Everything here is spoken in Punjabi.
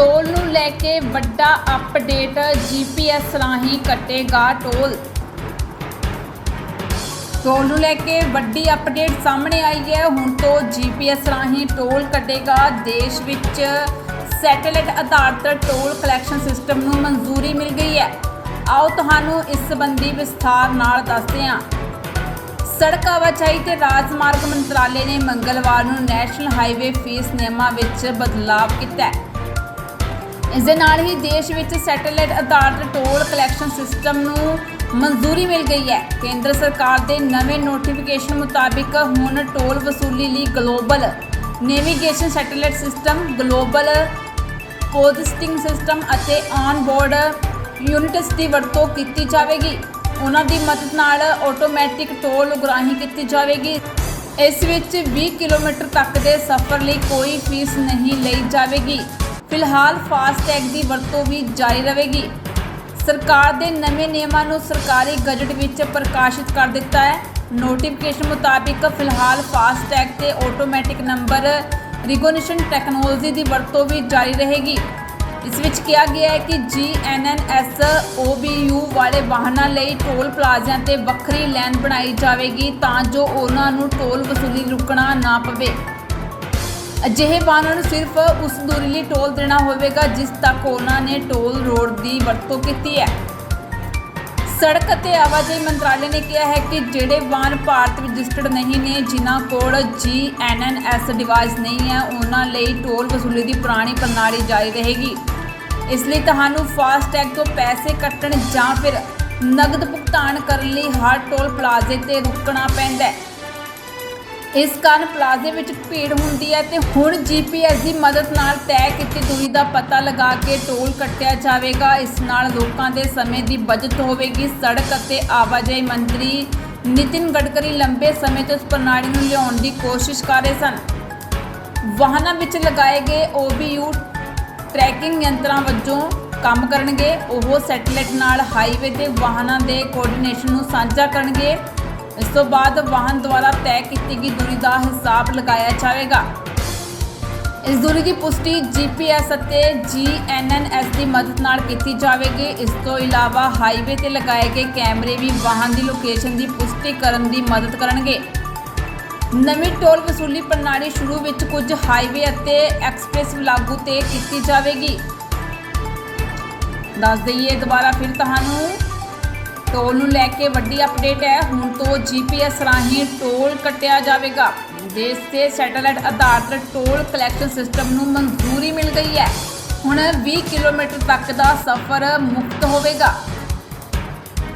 ਟੋਲ ਨੂੰ ਲੈ ਕੇ ਵੱਡਾ ਅਪਡੇਟ ਜੀਪੀਐਸ ਰਾਹੀਂ ਕੱਟੇਗਾ ਟੋਲ। ਟੋਲ ਨੂੰ ਲੈ ਕੇ ਵੱਡੀ ਅਪਡੇਟ ਸਾਹਮਣੇ ਆਈ ਹੈ। ਹੁਣ ਤੋਂ ਜੀਪੀਐਸ ਰਾਹੀਂ ਟੋਲ ਕੱਟੇਗਾ ਦੇਸ਼ ਵਿੱਚ ਸੈਟੇਲਾਈਟ ਆਧਾਰਿਤ ਟੋਲ ਕਲੈਕਸ਼ਨ ਸਿਸਟਮ ਨੂੰ ਮਨਜ਼ੂਰੀ ਮਿਲ ਗਈ ਹੈ। ਆਓ ਤੁਹਾਨੂੰ ਇਸ ਸੰਬੰਧੀ ਵਿਸਥਾਰ ਨਾਲ ਦੱਸਦੇ ਹਾਂ। ਸੜਕ ਆਵਾਜਾਈ ਤੇ ਰਾਜਮਾਰਗ ਮੰਤਰਾਲੇ ਨੇ ਮੰਗਲਵਾਰ ਨੂੰ ਨੈਸ਼ਨਲ ਹਾਈਵੇ ਫੀਸ ਨਿਯਮਾਂ ਵਿੱਚ ਬਦਲਾਅ ਕੀਤਾ ਹੈ। ਇਸ ਦੇ ਨਾਲ ਹੀ ਦੇਸ਼ ਵਿੱਚ ਸੈਟੇਲਾਈਟ ਆਧਾਰਿਤ ਟੋਲ ਕਲੈਕਸ਼ਨ ਸਿਸਟਮ ਨੂੰ ਮਨਜ਼ੂਰੀ ਮਿਲ ਗਈ ਹੈ। ਕੇਂਦਰ ਸਰਕਾਰ ਦੇ ਨਵੇਂ ਨੋਟੀਫਿਕੇਸ਼ਨ ਮੁਤਾਬਿਕ ਹੁਣ ਟੋਲ ਵਸੂਲੀ ਲਈ global navigation satellite system global positioning system ਅਤੇ ਔਨ-ਬੋਰਡ ਯੂਨਿਟਸ ਦੀ ਵਰਤੋਂ ਕੀਤੀ ਜਾਵੇਗੀ। ਉਹਨਾਂ ਦੀ ਮਦਦ ਨਾਲ ਆਟੋਮੈਟਿਕ ਟੋਲ ਉਗਰਾਹੀ ਕੀਤੀ ਜਾਵੇਗੀ। ਇਸ ਵਿੱਚ 20 ਕਿਲੋਮੀਟਰ ਤੱਕ ਦੇ ਸਫ਼ਰ ਲਈ ਕੋਈ ਫੀਸ ਨਹੀਂ ਲਈ ਜਾਵੇਗੀ। ਫਿਲਹਾਲ ਫਾਸਟੈਗ ਦੀ ਵਰਤੋਂ ਵੀ ਜਾਰੀ ਰਹੇਗੀ। ਸਰਕਾਰ ਦੇ ਨਵੇਂ ਨਿਯਮਾਂ ਨੂੰ ਸਰਕਾਰੀ ਗਜਟ ਵਿੱਚ ਪ੍ਰਕਾਸ਼ਿਤ ਕਰ ਦਿੱਤਾ ਹੈ। ਨੋਟੀਫਿਕੇਸ਼ਨ ਮੁਤਾਬਿਕ ਫਿਲਹਾਲ ਫਾਸਟੈਗ ਤੇ ਆਟੋਮੈਟਿਕ ਨੰਬਰ ਰਿਕੋਗਨੀਸ਼ਨ ਟੈਕਨੋਲੋਜੀ ਦੀ ਵਰਤੋਂ ਵੀ ਜਾਰੀ ਰਹੇਗੀ। ਇਸ ਵਿੱਚ ਕਿਹਾ ਗਿਆ ਹੈ ਕਿ GNNS OBU ਵਾਲੇ ਵਾਹਨਾਂ ਲਈ ਟੋਲ ਪਲਾਜ਼ਿਆਂ ਤੇ ਵੱਖਰੀ ਲਾਈਨ ਬਣਾਈ ਜਾਵੇਗੀ ਤਾਂ ਜੋ ਉਹਨਾਂ ਨੂੰ ਟੋਲ ਵਸੂਲੀ ਰੁਕਣਾ ਨਾ ਪਵੇ। ਅਜਿਹੇ ਵਾਹਨਾਂ ਨੂੰ ਸਿਰਫ ਉਸ ਦੂਰੀ ਲਈ ਟੋਲ ਦੇਣਾ ਹੋਵੇਗਾ, ਜਿਸ ਤੱਕ ਉਹਨਾਂ ਨੇ ਟੋਲ ਰੋਡ ਦੀ ਵਰਤੋਂ ਕੀਤੀ ਹੈ। ਸੜਕ ਅਤੇ ਆਵਾਜਾਈ ਮੰਤਰਾਲੇ ਨੇ ਕਿਹਾ ਹੈ ਕਿ ਜਿਹੜੇ ਵਾਹਨ ਭਾਰਤ ਵਿੱਚ ਰਜਿਸਟਰਡ ਨਹੀਂ ਨੇ, ਜਿਨ੍ਹਾਂ ਕੋਲ GNNS ਡਿਵਾਈਸ ਨਹੀਂ ਹੈ, ਉਹਨਾਂ ਲਈ ਟੋਲ ਵਸੂਲੀ ਦੀ ਪੁਰਾਣੀ ਪ੍ਰਣਾਲੀ ਜਾਰੀ ਰਹੇਗੀ। ਇਸ ਲਈ ਤੁਹਾਨੂੰ ਫਾਸਟੈਗ ਤੋਂ ਪੈਸੇ ਕੱਟਣ ਜਾਂ ਫਿਰ ਨਗਦ ਭੁਗਤਾਨ ਕਰਨ ਲਈ ਹਰ ਟੋਲ ਪਲਾਜ਼ੇ ਤੇ ਰੁਕਣਾ ਪੈਂਦਾ ਹੈ। ਇਸ ਕਾਰਨ ਪਲਾਜ਼ੇ ਵਿੱਚ ਭੀੜ ਹੁੰਦੀ ਹੈ ਤੇ ਹੁਣ ਜੀਪੀਐਸ ਦੀ ਮਦਦ ਨਾਲ ਤੈਅ ਕੀਤੀ ਦੂਰੀ ਦਾ ਪਤਾ ਲਗਾ ਕੇ ਟੋਲ ਕੱਟਿਆ ਜਾਵੇਗਾ। ਇਸ ਨਾਲ ਲੋਕਾਂ ਦੇ ਸਮੇਂ ਦੀ ਬਚਤ ਹੋਵੇਗੀ। ਸੜਕ ਅਤੇ ਆਵਾਜਾਈ ਮੰਤਰੀ ਨਿਤਿਨ ਗਡਕਰੀ ਲੰਬੇ ਸਮੇਂ ਤੋਂ ਇਸ ਪ੍ਰਣਾਲੀ ਨੂੰ ਲਿਆਉਣ ਦੀ ਕੋਸ਼ਿਸ਼ ਕਰ ਰਹੇ ਸਨ। ਵਾਹਨਾਂ ਵਿੱਚ ਲਗਾਏ ਗਏ OBU ਟਰੈਕਿੰਗ ਯੰਤਰਾਂ ਵਜੋਂ ਕੰਮ ਕਰਨਗੇ। ਉਹ ਸੈਟੇਲਾਈਟ ਨਾਲ ਹਾਈਵੇ ਤੇ ਵਾਹਨਾਂ ਦੇ ਕੋਆਰਡੀਨੇਸ਼ਨ ਨੂੰ ਸਾਂਝਾ ਕਰਨਗੇ। ਇਸ ਤੋਂ ਬਾਅਦ ਵਾਹਨ ਦੁਆਰਾ ਤੈਅ ਕੀਤੀ ਗਈ ਦੂਰੀ ਦਾ ਹਿਸਾਬ ਲਗਾਇਆ ਜਾਵੇਗਾ। ਇਸ ਦੂਰੀ ਦੀ ਪੁਸ਼ਟੀ GPS ਅਤੇ GNNS ਦੀ ਮਦਦ ਨਾਲ ਕੀਤੀ ਜਾਵੇਗੀ। ਇਸ ਤੋਂ ਇਲਾਵਾ ਹਾਈਵੇ ਤੇ ਲਗਾਏ ਗਏ ਕੈਮਰੇ ਵੀ ਵਾਹਨ ਦੀ ਲੋਕੇਸ਼ਨ ਦੀ ਪੁਸ਼ਟੀ ਕਰਨ ਦੀ ਮਦਦ ਕਰਨਗੇ। ਨਵੀਂ ਟੋਲ ਵਸੂਲੀ ਪ੍ਰਣਾਲੀ ਸ਼ੁਰੂ ਵਿੱਚ ਕੁਝ ਹਾਈਵੇ ਅਤੇ ਐਕਸਪ੍ਰੈਸ ਲਾਗੂ ਤੇ ਕੀਤੀ ਜਾਵੇਗੀ। ਦੱਸ ਦਈਏ ਦੁਬਾਰਾ ਫਿਰ ਤੁਹਾਨੂੰ। ਟੋਲ ਨੂੰ ਲੈ ਕੇ ਵੱਡੀ ਅਪਡੇਟ ਹੈ। ਹੁਣ ਤੋਂ ਜੀਪੀਐਸ ਰਾਹੀਂ ਟੋਲ ਕੱਟਿਆ ਜਾਵੇਗਾ। ਦੇਸ਼ ਦੇ ਸੈਟੇਲਾਈਟ ਆਧਾਰਿਤ ਟੋਲ ਕਲੈਕਸ਼ਨ ਸਿਸਟਮ ਨੂੰ ਮਨਜ਼ੂਰੀ ਮਿਲ ਗਈ ਹੈ। ਹੁਣ 20 ਕਿਲੋਮੀਟਰ ਤੱਕ ਦਾ ਸਫ਼ਰ ਮੁਕਤ ਹੋਵੇਗਾ।